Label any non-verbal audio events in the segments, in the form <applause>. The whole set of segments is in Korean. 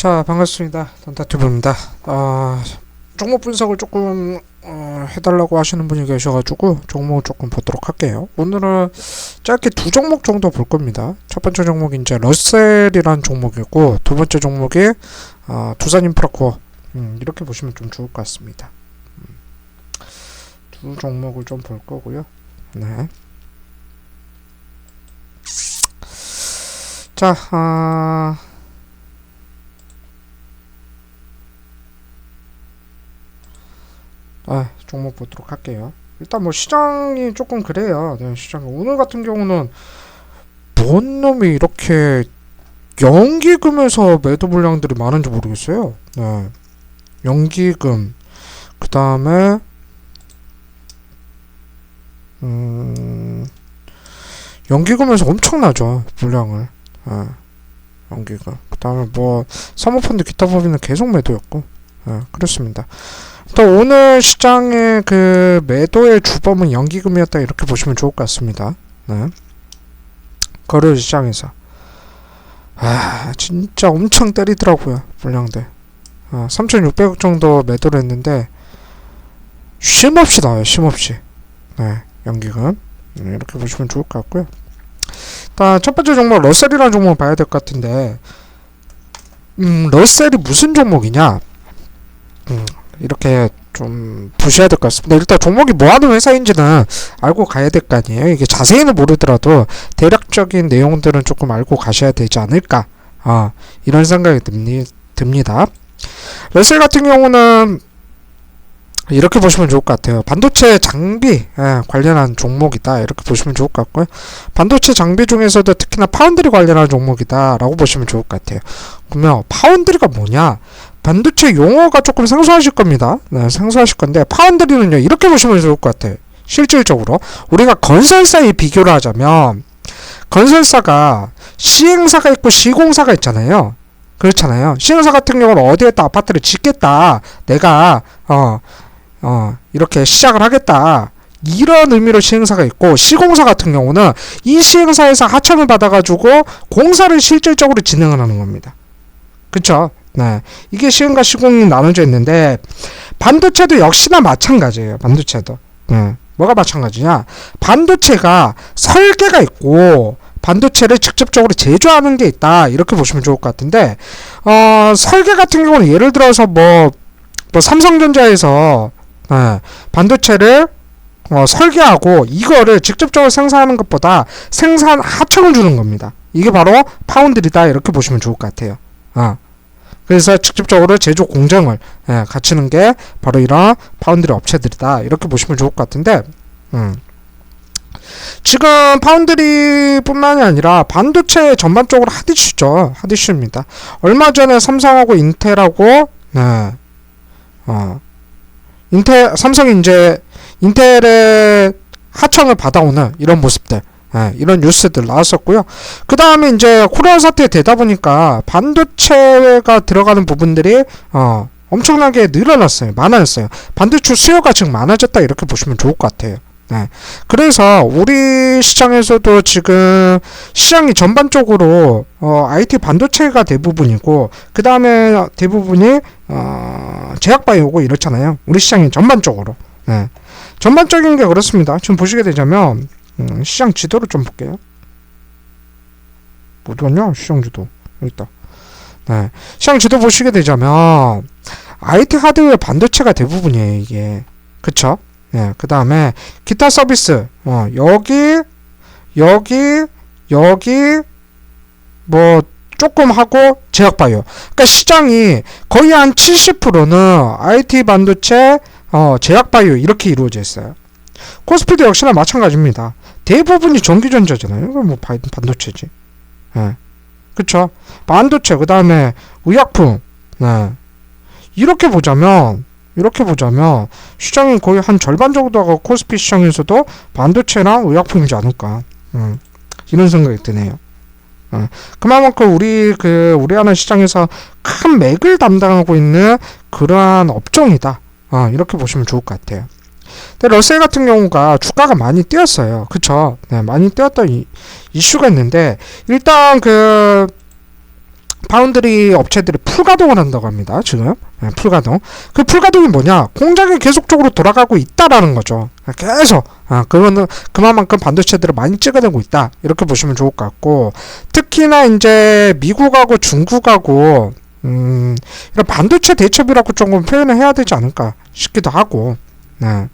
자 반갑습니다. 던타튜브입니다. 아 종목 분석을 조금 어, 해달라고 하시는 분이 계셔가지고 종목 조금 보도록 할게요. 오늘은 짧게 두 종목 정도 볼 겁니다. 첫 번째 종목이 이제 러셀이라는 종목이고 두 번째 종목이 어, 두산인프라코어. 음, 이렇게 보시면 좀 좋을 것 같습니다. 음, 두 종목을 좀 볼 거고요. 네. 자, 아, 아, 종목 보도록 할게요. 일단 뭐 시장이 조금 그래요. 네, 시장 오늘 같은 경우는 뭔 놈이 이렇게 연기금에서 매도 물량들이 많은지 모르겠어요. 네. 연기금 그 다음에 음 연기금에서 엄청나죠 물량을. 네. 연기금. 그 다음에 뭐 사모펀드 기타 법인은 계속 매도였고. 네, 그렇습니다. 또 오늘 시장의 그 매도의 주범은 연기금이었다 이렇게 보시면 좋을 것 같습니다. 네. 거래 시장에서 아 진짜 엄청 때리더라고요 물량들. 아, 3,600억 정도 매도를 했는데 쉼없이 나와요 쉼없이. 네 연기금 네, 이렇게 보시면 좋을 것 같고요. 첫 번째 종목 러셀이라는 종목을 봐야 될 것 같은데 음 러셀이 무슨 종목이냐? 음, 이렇게 좀 보셔야 될 것 같습니다. 일단 종목이 뭐 하는 회사인지는 알고 가야 될 거 아니에요. 이게 자세히는 모르더라도 대략적인 내용들은 조금 알고 가셔야 되지 않을까. 아, 이런 생각이 듭니, 듭니다. 레셀 같은 경우는 이렇게 보시면 좋을 것 같아요. 반도체 장비 예, 관련한 종목이다. 이렇게 보시면 좋을 것 같고요. 반도체 장비 중에서도 특히나 파운드리 관련한 종목이다라고 보시면 좋을 것 같아요. 그러면 파운드리가 뭐냐? 반도체 용어가 조금 생소하실 겁니다. 네, 생소하실 건데 파운드리는요 이렇게 보시면 좋을 것 같아요. 실질적으로 우리가 건설사에 비교를 하자면 건설사가 시행사가 있고 시공사가 있잖아요. 그렇잖아요. 시행사 같은 경우는 어디에다 아파트를 짓겠다. 내가 어, 어, 이렇게 시작을 하겠다. 이런 의미로 시행사가 있고 시공사 같은 경우는 이 시행사에서 하청을 받아가지고 공사를 실질적으로 진행을 하는 겁니다. 그쵸? 네. 이게 시행과 시공이 나눠져 있는데 반도체도 역시나 마찬가지예요. 반도체도. 네. 뭐가 마찬가지냐? 반도체가 설계가 있고 반도체를 직접적으로 제조하는 게 있다. 이렇게 보시면 좋을 것 같은데 어, 설계 같은 경우는 예를 들어서 뭐, 뭐 삼성전자에서 네, 반도체를 어, 설계하고 이거를 직접적으로 생산하는 것보다 생산 하청을 주는 겁니다. 이게 바로 파운드리다 이렇게 보시면 좋을 것 같아요. 아. 그래서 직접적으로 제조 공정을 예, 갖추는 게 바로 이런 파운드리 업체들이다 이렇게 보시면 좋을 것 같은데 음. 지금 파운드리뿐만이 아니라 반도체 전반적으로 하디슈죠 하디슈입니다 얼마 전에 삼성하고 인텔하고 네. 어. 인텔 삼성이 이제 인텔의 하청을 받아오는 이런 모습들 예, 이런 뉴스들 나왔었고요. 그 다음에 이제 코로나 사태 되다 보니까 반도체가 들어가는 부분들이 어, 엄청나게 늘어났어요. 많아졌어요. 반도체 수요가 지금 많아졌다 이렇게 보시면 좋을 것 같아요. 네. 그래서 우리 시장에서도 지금 시장이 전반적으로 어, IT 반도체가 대부분이고 그 다음에 대부분이 어, 제약바이오고 이렇잖아요. 우리 시장이 전반적으로. 네. 전반적인 게 그렇습니다. 지금 보시게 되자면 음, 시장 지도를 좀 볼게요. 어디갔냐? 시장 지도. 있다. 네. 시장 지도 보시게 되자면, IT 하드웨어 반도체가 대부분이에요, 이게. 그쵸? 네. 그 다음에, 기타 서비스. 어, 여기, 여기, 여기, 뭐, 조금 하고, 제약바이오. 그러니까 시장이 거의 한 70%는 IT 반도체, 어, 제약바이오 이렇게 이루어져 있어요. 코스피도 역시나 마찬가지입니다. 대부분이 전기전자잖아요. 뭐 반- 반도체지. 예. 그쵸? 반도체, 그 다음에 의약품. 네. 이렇게 보자면, 이렇게 보자면, 시장이 거의 한 절반 정도가 코스피 시장에서도 반도체랑 의약품이지 않을까. 음, 이런 생각이 드네요. 어, 그만큼 우리 그 우리 하는 시장에서 큰 맥을 담당하고 있는 그러한 업종이다. 어, 이렇게 보시면 좋을 것 같아요. 근데 러셀 같은 경우가 주가가 많이 뛰었어요. 그쵸? 네, 많이 뛰었던 이, 이슈가 있는데, 일단 그, 파운드리 업체들이 풀가동을 한다고 합니다. 지금 예, 풀가동. 그 풀가동이 뭐냐? 공장이 계속적으로 돌아가고 있다라는 거죠. 계속. 아, 그거는 그만큼 반도체들을 많이 찍어내고 있다. 이렇게 보시면 좋을 것 같고 특히나 이제 미국하고 중국하고 음, 이런 반도체 대첩이라고 조금 표현을 해야 되지 않을까 싶기도 하고. 네.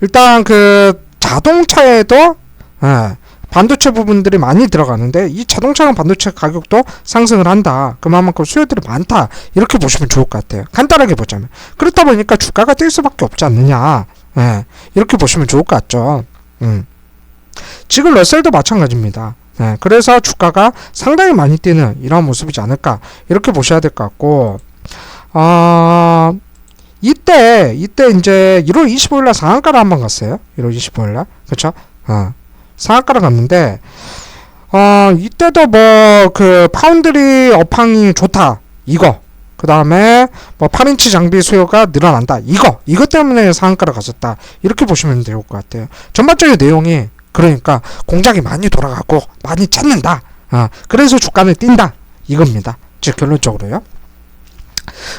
일단 그 자동차에도 예, 반도체 부분들이 많이 들어가는데 이 자동차랑 반도체 가격도 상승을 한다. 그만큼 수요들이 많다. 이렇게 보시면 좋을 것 같아요. 간단하게 보자면. 그렇다 보니까 주가가 뛸 수밖에 없지 않느냐. 예, 이렇게 보시면 좋을 것 같죠. 음. 지금 러셀도 마찬가지입니다. 네, 그래서 주가가 상당히 많이 뛰는 이런 모습이지 않을까 이렇게 보셔야 될 것 같고 어, 이때 이때 이제 1월 25일 날 상한가를 한번 갔어요. 1월 25일 날 그렇죠? 어, 상한가를 갔는데 어, 이때도 뭐 그 파운드리 업황이 좋다 이거 그 다음에 뭐 8인치 장비 수요가 늘어난다 이거 이것 때문에 상한가를 갔었다 이렇게 보시면 될 것 같아요. 전반적인 내용이 그러니까 공장이 많이 돌아가고 많이 찾는다. 아, 그래서 주가는 뛴다. 이겁니다. 즉 결론적으로요.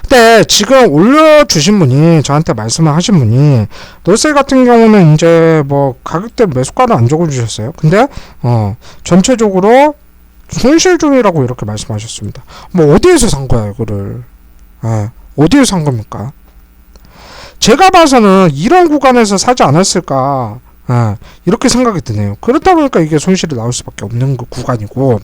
근데 지금 올려주신 분이 저한테 말씀을 하신 분이 놀셀 같은 경우는 이제 뭐 가격대 매수가는 안 적어주셨어요. 근데 어 전체적으로 손실 중이라고 이렇게 말씀하셨습니다. 뭐 어디에서 산 거야 이거를? 아, 어디에서 산 겁니까? 제가 봐서는 이런 구간에서 사지 않았을까? 아, 이렇게 생각이 드네요. 그렇다 보니까 이게 손실이 나올 수밖에 없는 그 구간이고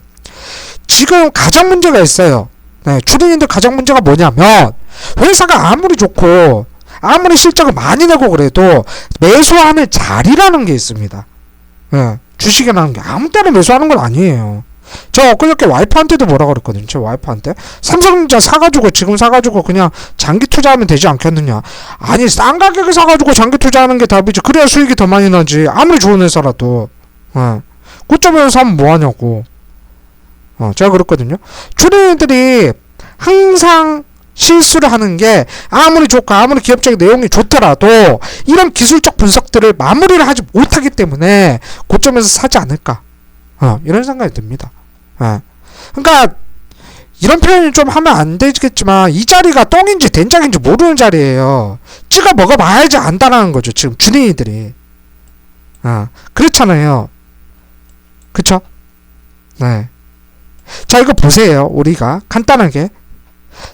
지금 가장 문제가 있어요. 네, 주린인들 가장 문제가 뭐냐면 회사가 아무리 좋고 아무리 실적을 많이 내고 그래도 매수하는 자리라는 게 있습니다. 네, 주식이라는 게 아무 때나 매수하는 건 아니에요. 저 엊그저께 와이프한테도 뭐라 그랬거든요. 제 와이프한테 삼성전자 사가지고 지금 사가지고 그냥 장기 투자하면 되지 않겠느냐. 아니 싼 가격에 사가지고 장기 투자하는 게 답이지. 그래야 수익이 더 많이 나지. 아무리 좋은 회사라도. 어. 고점에서 사면 뭐하냐고. 어, 제가 그랬거든요. 주린이들이 항상 실수를 하는 게 아무리 좋고 아무리 기업적인 내용이 좋더라도 이런 기술적 분석들을 마무리를 하지 못하기 때문에 고점에서 사지 않을까. 어, 이런 생각이 듭니다. 예. 그러니까 이런 표현이 좀 하면 안 되겠지만 이 자리가 똥인지 된장인지 모르는 자리예요. 찍어 먹어봐야지 안다라는 거죠. 지금 주린이들이. 아 그렇잖아요. 그쵸? 네. 자 이거 보세요. 우리가 간단하게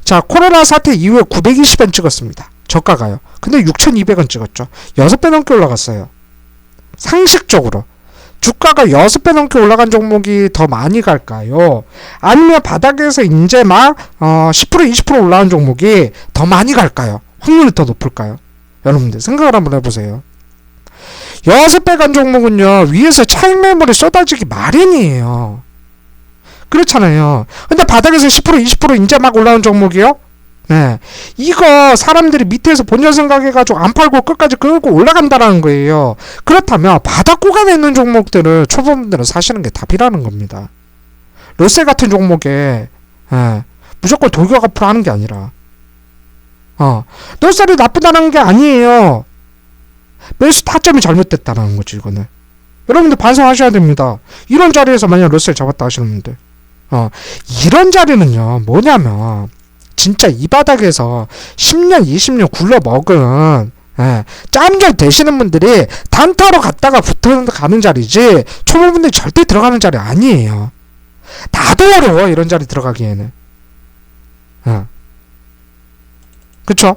자 코로나 사태 이후에 920원 찍었습니다. 저가가요. 근데 6,200원 찍었죠. 6배 넘게 올라갔어요. 상식적으로. 주가가 6배 넘게 올라간 종목이 더 많이 갈까요? 아니면 바닥에서 이제 막, 어, 10% 20% 올라온 종목이 더 많이 갈까요? 확률이 더 높을까요? 여러분들 생각을 한번 해보세요. 6배 간 종목은요, 위에서 차익 매물이 쏟아지기 마련이에요. 그렇잖아요. 근데 바닥에서 10% 20% 이제 막 올라온 종목이요? 네. 이거 사람들이 밑에서 본전 생각해가지고 안 팔고 끝까지 끌고 올라간다라는 거예요. 그렇다면 바닥 구간에 있는 종목들을 초보분들은 사시는 게 답이라는 겁니다. 러셀 같은 종목에 예, 무조건 돌격 앞으로 하는 게 아니라 어, 러셀이 나쁘다는 게 아니에요. 매수 타점이 잘못됐다는 거지 이거는. 여러분들 반성하셔야 됩니다. 이런 자리에서 만약 러셀 잡았다 하시는 분들 어, 이런 자리는요 뭐냐면 진짜 이 바닥에서 10년, 20년 굴러 먹은 예, 짬결 되시는 분들이 단타로 갔다가 붙어 가는 자리지 초보분들이 절대 들어가는 자리 아니에요. 다도 어려워 이런 자리 들어가기에는. 어. 그쵸?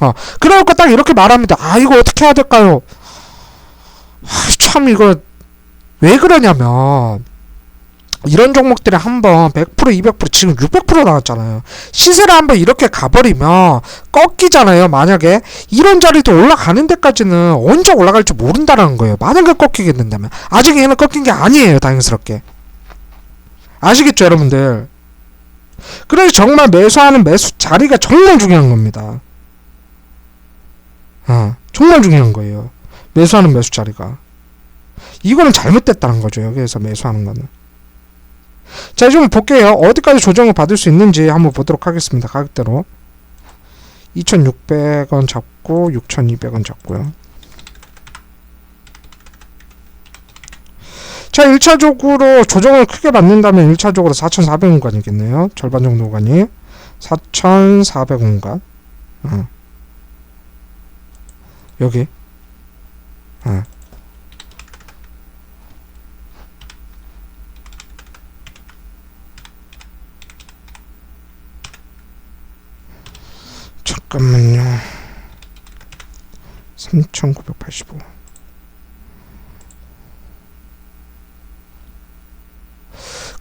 어. 그러니까 딱 이렇게 말합니다. 아 이거 어떻게 해야 될까요? 아, 참 이거 왜 그러냐면 이런 종목들이 한번 100% 200% 지금 600% 나왔잖아요. 시세를 한번 이렇게 가버리면 꺾이잖아요. 만약에 이런 자리도 올라가는 데까지는 언제 올라갈지 모른다는 거예요. 만약에 꺾이게 된다면 아직 얘는 꺾인 게 아니에요. 다행스럽게 아시겠죠, 여러분들? 그래서 정말 매수하는 매수 자리가 정말 중요한 겁니다. 어, 정말 중요한 거예요. 매수하는 매수 자리가. 이거는 잘못됐다는 거죠. 여기에서 매수하는 거는. 자, 좀 볼게요. 어디까지 조정을 받을 수 있는지 한번 보도록 하겠습니다. 가격대로. 2,600원 잡고 6,200원 잡고요. 자, 1차적으로 조정을 크게 받는다면 1차적으로 4,400원간이겠네요. 절반 정도 간이. 4,400원간. 어. 여기. 어. 잠깐만요. 3,985.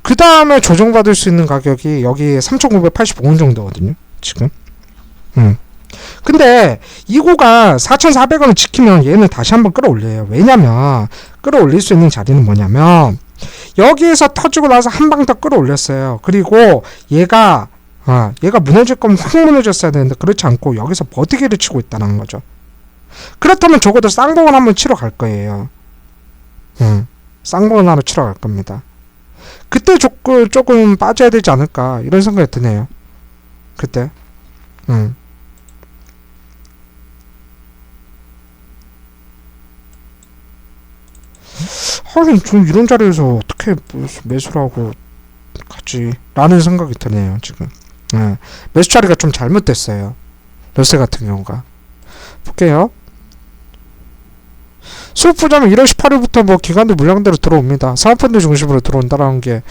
그 다음에 조정받을 수 있는 가격이 여기 3,985원 정도거든요. 지금. 음. 근데 이 구간 4,400원을 지키면 얘는 다시 한번 끌어올려요. 왜냐면 끌어올릴 수 있는 자리는 뭐냐면 여기에서 터지고 나서 한 방 더 끌어올렸어요. 그리고 얘가 아, 얘가 무너질 거면 확 무너졌어야 되는데 그렇지 않고 여기서 버티기를 치고 있다는 거죠. 그렇다면 적어도 쌍봉을 한번 치러 갈 거예요. 음, 쌍봉을 하러 치러 갈 겁니다. 그때 조금 조금 빠져야 되지 않을까 이런 생각이 드네요. 그때. 음. 하긴 좀 이런 자리에서 어떻게 하고 가지 라는 생각이 드네요 지금 예. 매수 자리가 좀 잘못됐어요. 러셀 같은 경우가. 볼게요. 보자면 1월 18일부터 뭐 기관들 물량대로 들어옵니다. 사모펀드 중심으로 들어온다라는 게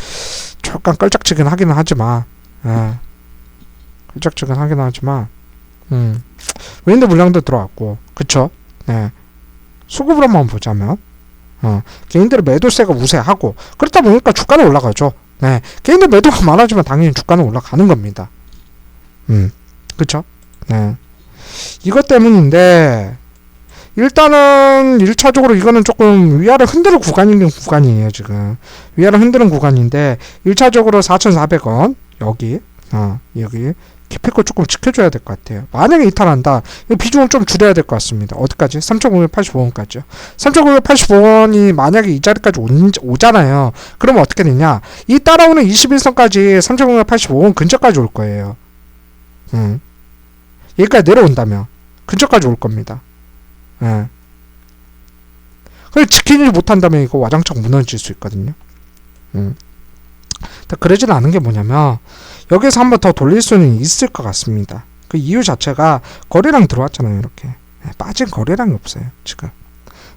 약간 깔짝지근 하기는 하지만 예. 깔짝지근 하기는 하지만 음. 왠데 물량도 들어왔고 그쵸? 네. 수급으로만 보자면 어, 개인들의 매도세가 우세하고 그렇다 보니까 주가는 올라가죠. 네, 개인들 매도가 <laughs> 많아지면 당연히 주가는 올라가는 겁니다. 음, 그쵸? 네, 이것 때문인데 일단은 1차적으로 이거는 조금 위아래 흔드는 구간인 구간이에요 지금 위아래 흔드는 구간인데 1차적으로 4,400원 여기 어 여기 기피코 조금 지켜줘야 될 것 같아요. 만약에 이탈한다, 이 비중을 좀 줄여야 될 것 같습니다. 어디까지? 3,985원까지요. 3,985원이 만약에 이 자리까지 온, 오잖아요. 그러면 어떻게 되냐? 이 따라오는 21선까지 3,985원 근처까지 올 거예요. 음. 여기까지 내려온다면 근처까지 올 겁니다. 예. 그걸 지키지 못한다면 이거 와장창 무너질 수 있거든요. 음. 그러지는 않은 게 뭐냐면 여기서 한번 더 돌릴 수는 있을 것 같습니다. 그 이유 자체가 거래량 들어왔잖아요, 이렇게. 네, 빠진 거래량이 없어요, 지금.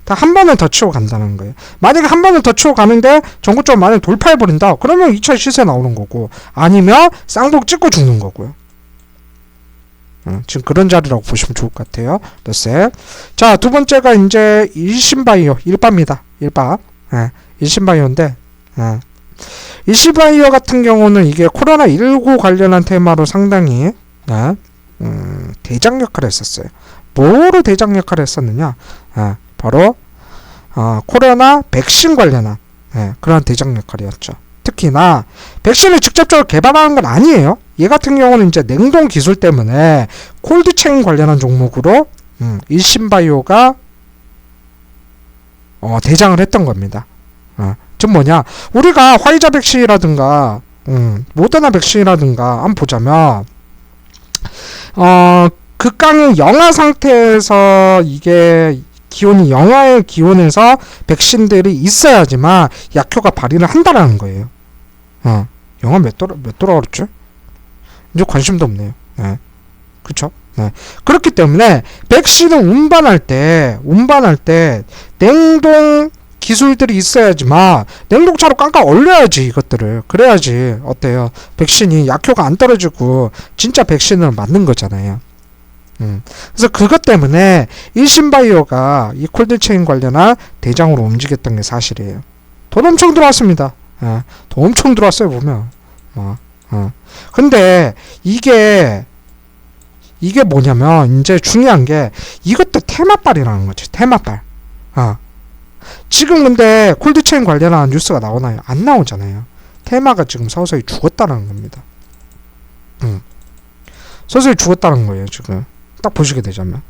다 한 번을 더 치고 간다는 거예요. 만약에 한 번을 더 치고 가는데 전고점 만약에 돌파해 버린다. 그러면 2차 시세 나오는 거고, 아니면 쌍복 찍고 죽는 거고요. 어, 지금 그런 자리라고 보시면 좋을 것 같아요. 넷셋. 자, 두 번째가 이제 일신바이오, 일바입니다. 일바. 예, 일신바이오인데, 예. 이시바이어 같은 경우는 이게 코로나19 관련한 테마로 상당히 아, 음, 대장 역할을 했었어요. 뭐로 대장 역할을 했었느냐? 아, 바로 어, 코로나 백신 관련한 예, 그런 대장 역할이었죠. 특히나 백신을 직접적으로 개발하는 건 아니에요. 얘 같은 경우는 이제 냉동 기술 때문에 콜드체인 관련한 종목으로 음, 일신바이오가 어, 대장을 했던 겁니다. 어, 즉 뭐냐 우리가 화이자 백신이라든가 음, 모더나 백신이라든가 한번 보자면 어 극강의 영하 상태에서 이게 기온이 영하의 기온에서 백신들이 있어야지만 약효가 발휘를 한다라는 거예요. 어, 영하 몇 도라 몇 도라 그랬죠? 이제 관심도 없네요. 네. 그쵸? 네. 그렇기 때문에 백신을 운반할 때 운반할 때 냉동 기술들이 있어야지만 냉동차로 깡깡 얼려야지 이것들을. 그래야지 어때요? 백신이 약효가 안 떨어지고 진짜 백신을 맞는 거잖아요. 음. 그래서 그것 때문에 일신바이오가 이 콜드체인 관련한 대장으로 움직였던 게 사실이에요. 돈 엄청 들어왔습니다. 예, 돈 엄청 들어왔어요 보면. 어, 어. 근데 이게 이게 뭐냐면 이제 중요한 게 이것도 테마빨이라는 거지 테마빨. 어. 지금 근데 콜드체인 관련한 뉴스가 나오나요? 안 나오잖아요. 테마가 지금 서서히 죽었다는 겁니다. 음. 서서히 죽었다는 거예요, 지금. 딱 보시게 되자면.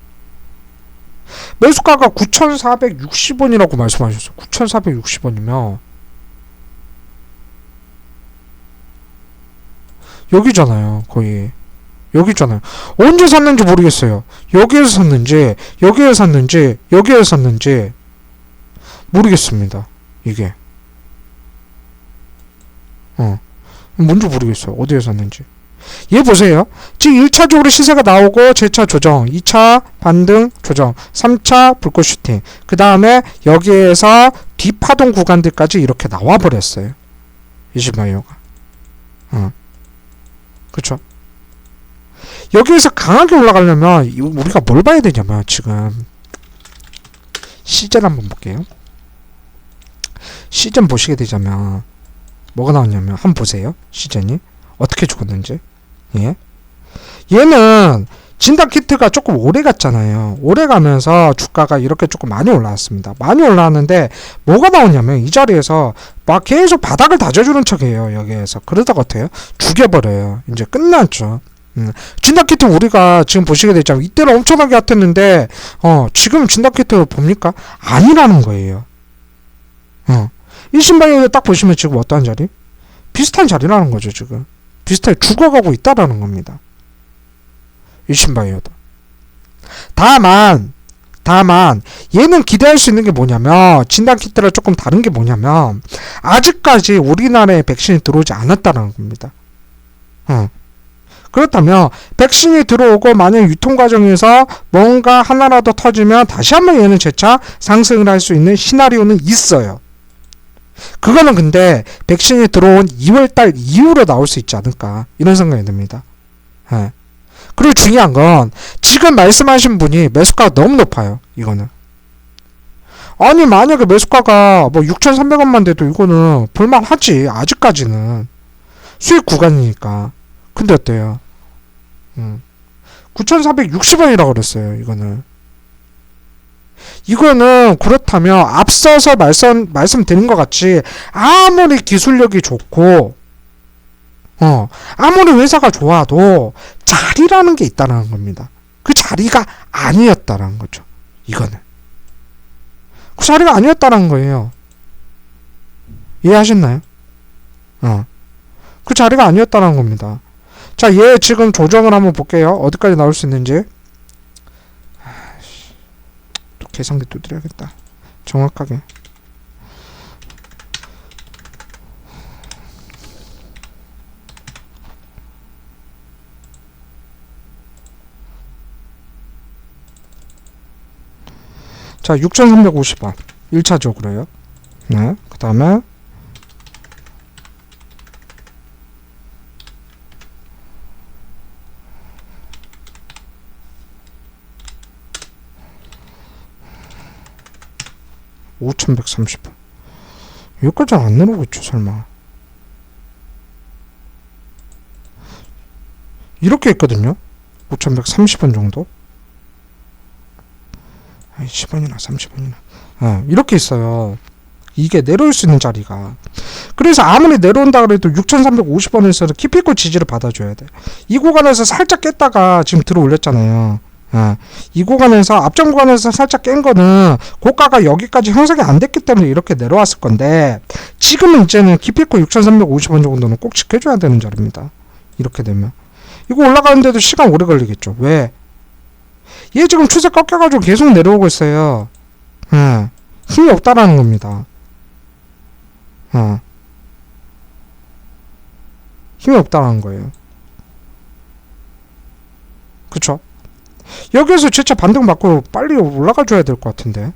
매수가가 9,460원이라고 말씀하셨어요. 9,460원이면 여기잖아요, 거의. 여기잖아요. 언제 샀는지 모르겠어요. 여기에서 샀는지, 여기에서 샀는지, 여기에서 샀는지 모르겠습니다. 이게 어. 뭔지 모르겠어요. 어디에 샀는지. 얘 보세요. 지금 1차적으로 시세가 나오고 재차 조정, 2차 반등 조정, 3차 불꽃 슈팅. 그 다음에 여기에서 뒷파동 구간들까지 이렇게 나와버렸어요. 이시마이어가. 어. 그쵸? 여기에서 강하게 올라가려면 이- 우리가 뭘 봐야 되냐면 지금 시즌 한번 볼게요. 시즌 보시게 되자면 뭐가 나왔냐면 한번 보세요. 시즌이 어떻게 죽었는지. 예. 얘는 진단 키트가 조금 오래 갔잖아요. 오래 가면서 주가가 이렇게 조금 많이 올라왔습니다. 많이 올라왔는데 뭐가 나오냐면 이 자리에서 막 계속 바닥을 다져주는 척해요. 여기에서 그러다 같아요. 죽여버려요. 이제 끝났죠. 음. 진단 키트 우리가 지금 보시게 되자면 이때는 엄청나게 핫했는데 어 지금 진단 키트 봅니까? 아니라는 거예요. 어. 이 신발에 딱 보시면 지금 어떠한 자리? 비슷한 자리라는 거죠 지금. 비슷하게 죽어가고 있다라는 겁니다. 일신바이어도. 다만 다만 얘는 기대할 수 있는 게 뭐냐면 진단 키트랑 조금 다른 게 뭐냐면 아직까지 우리나라에 백신이 들어오지 않았다는 겁니다. 어. 그렇다면 백신이 들어오고 만약 유통 과정에서 뭔가 하나라도 터지면 다시 한번 얘는 재차 상승을 할 수 있는 시나리오는 있어요. 그거는 근데 백신이 들어온 2월달 이후로 나올 수 있지 않을까 이런 생각이 듭니다. 예. 그리고 중요한 건 지금 말씀하신 분이 매수가가 너무 높아요. 이거는. 아니 만약에 매수가가 뭐 6,300원만 돼도 이거는 볼만하지 아직까지는 수익 구간이니까. 근데 어때요? 음. 9,460원이라고 그랬어요. 이거는. 이거는 그렇다면 앞서서 말씀 말씀드린 것 같이 아무리 기술력이 좋고 어 아무리 회사가 좋아도 자리라는 게 있다는 겁니다. 그 자리가 아니었다라는 거죠. 이거는 그 자리가 아니었다는 거예요. 이해하셨나요? 어. 그 자리가 아니었다는 겁니다. 자, 얘 지금 조정을 한번 볼게요. 어디까지 나올 수 있는지. 아이씨, 또 계산기 두드려야겠다. 정확하게. 자, 6,350원. 1차적으로요. 네. 그 다음에 오천백삼십 원 여기까지 안 내려오겠죠 설마. 이렇게 있거든요. 5130원 정도? 아이 10원이나 30원이나. 아, 이렇게 있어요. 이게 내려올 수 있는 자리가. 그래서 아무리 내려온다 그래도 6350원에서는 키피코 지지를 받아줘야 돼이 구간에서 살짝 깼다가 지금 들어 올렸잖아요 아, 이 구간에서 앞전 구간에서 살짝 깬 거는 고가가 여기까지 형성이 안 됐기 때문에 이렇게 내려왔을 건데 지금은 이제는 기피코 6,350원 정도는 꼭 지켜줘야 되는 자리입니다. 이렇게 되면 이거 올라가는데도 시간 오래 걸리겠죠. 왜? 얘 지금 추세 꺾여가지고 계속 내려오고 있어요. 예, 힘이 없다라는 겁니다. 어. 힘이 없다라는 거예요. 그쵸? 여기에서 진짜 반등 받고 빨리 올라가 줘야 될 것 같은데.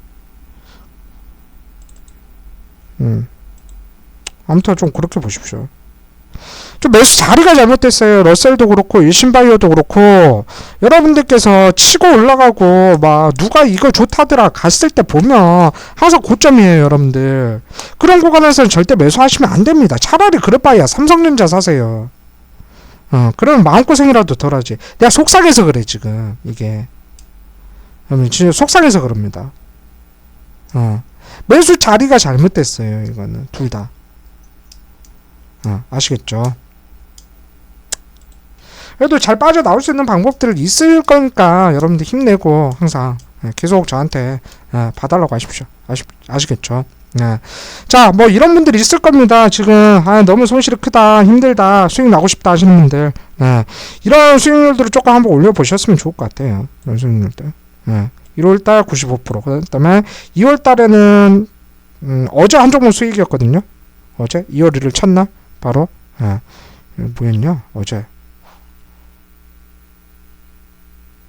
음. 아무튼 좀 그렇게 보십시오. 좀 매수 자리가 잘못됐어요. 러셀도 그렇고 일신바이어도 그렇고 여러분들께서 치고 올라가고 막 누가 이거 좋다더라 갔을 때 보면 항상 고점이에요, 여러분들. 그런 구간에서는 절대 매수하시면 안 됩니다. 차라리 그럴 바에야 삼성전자 사세요. 어, 그러면 마음고생이라도 덜 하지. 내가 속상해서 그래, 지금, 이게. 여러분, 진짜 속상해서 그럽니다. 어. 매수 자리가 잘못됐어요, 이거는. 둘 다. 어, 아시겠죠? 그래도 잘 빠져나올 수 있는 방법들 있을 거니까 여러분들 힘내고 항상 예, 계속 저한테 예, 봐달라고 하십시오. 아시, 아시겠죠? 예. 자, 뭐 이런 분들이 있을 겁니다. 지금 아, 너무 손실이 크다, 힘들다, 수익 나고 싶다 하시는 분들. 예. 이런 수익률들을 조금 한번 올려 보셨으면 좋을 것 같아요. 이런 수익률들. 예. 1월 달 95%. 그 다음에 2월 달에는 음, 어제 한 종목 수익이었거든요. 어제 2월 1일 첫날 바로 예. 이거 뭐였냐 어제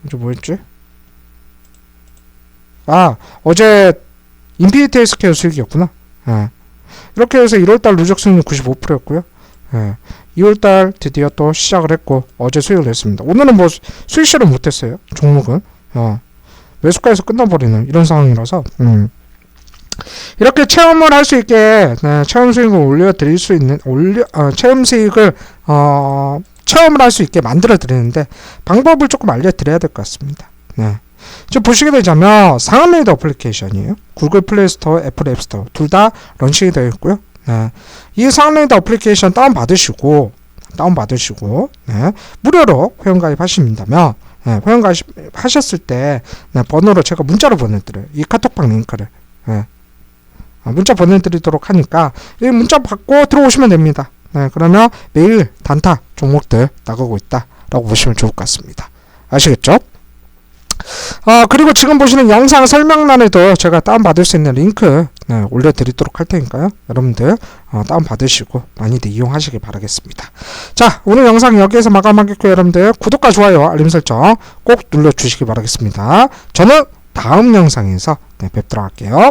어제 뭐였지? 아 어제 인피니티 헬스케어 수익이었구나. 예. 이렇게 해서 1월달 누적 수익률 95%였고요. 예. 2월달 드디어 또 시작을 했고 어제 수익을 냈습니다. 오늘은 뭐 수- 수익 실은 못했어요. 종목은 어. 매수가에서 끝나버리는 이런 상황이라서 음. 이렇게 체험을 할 수 있게 네, 체험 수익을 올려드릴 수 있는 올려 어, 체험 수익을 어, 체험을 할 수 있게 만들어 드리는데 방법을 조금 알려드려야 될 것 같습니다. 네. 지금 보시게 되자면 상업메이드 어플리케이션이에요. 구글 플레이 스토어, 애플 앱 스토어 둘 다 런칭이 되어 있고요. 네. 이 상업메이드 어플리케이션 다운 받으시고 다운 받으시고 네. 무료로 회원 가입하신다면 네, 회원 가입하셨을 때 네, 번호로 제가 문자로 보내드려요. 이 카톡방 링크를 네. 아, 문자 보내드리도록 하니까 이 문자 받고 들어오시면 됩니다. 네, 그러면 매일 단타 종목들 나가고 있다라고 보시면 좋을 것 같습니다. 아시겠죠? 아 그리고 지금 보시는 영상 설명란에도 제가 다운받을 수 있는 링크 네, 올려드리도록 할 테니까요. 여러분들 어, 다운받으시고 많이들 이용하시길 바라겠습니다. 자 오늘 영상 여기에서 마감하겠고요. 여러분들 구독과 좋아요 알림 설정 꼭 눌러주시기 바라겠습니다. 저는 다음 영상에서 네, 뵙도록 할게요.